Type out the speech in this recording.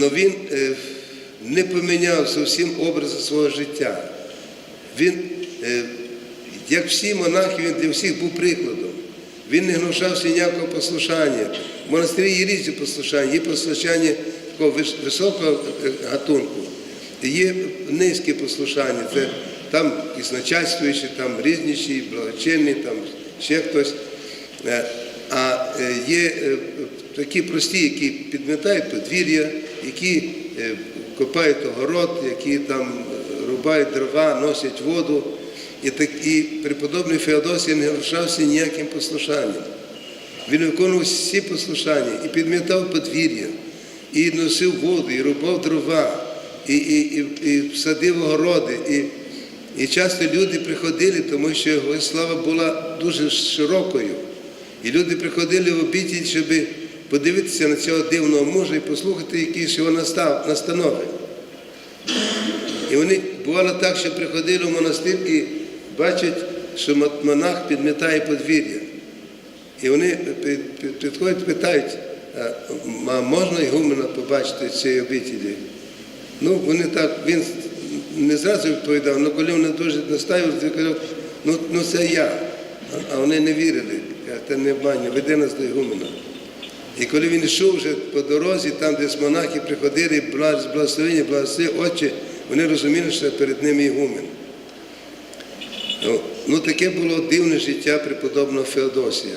Але він е, не поміняв зовсім образу свого життя. Він, е, як всі монахи, він для всіх був прикладом. Він не гнушався ніякого послушання. В монастирі є різні послушання, є послушання такого високого е, гатунку, є низьке послушання. Це там якісь начальствуючі, там різніші, благочинні, там ще хтось. А е, є е, такі прості, які підмітають подвір'я, які е, копають огород, які там рубають дрова, носять воду. І, так, і преподобний Феодосій не лишався ніяким послушанням. Він виконував всі послушання і підмітав подвір'я, і носив воду, і рубав дрова, і, і, і, і садив огороди. І, і часто люди приходили, тому що його слава була дуже широкою. І люди приходили в обітіль, щоб подивитися на цього дивного мужа і послухати якісь його настанови. І вони бувало так, що приходили в монастир і бачать, що монах підмітає подвір'я. І вони під- під- підходять, питають, а можна ігумена побачити в цій? Ну, вони так, він не зразу відповідав, але коли вони дуже настаювали, він казав, ну, ну це я. А вони не вірили. Каже, Та не обманюй, веди нас до. І коли він йшов вже по дорозі, там, десь монахи приходили, з благословення, благослови очі, вони розуміли, що перед ними ігумен. Ну, Ну, таке було дивне життя преподобного Феодосія.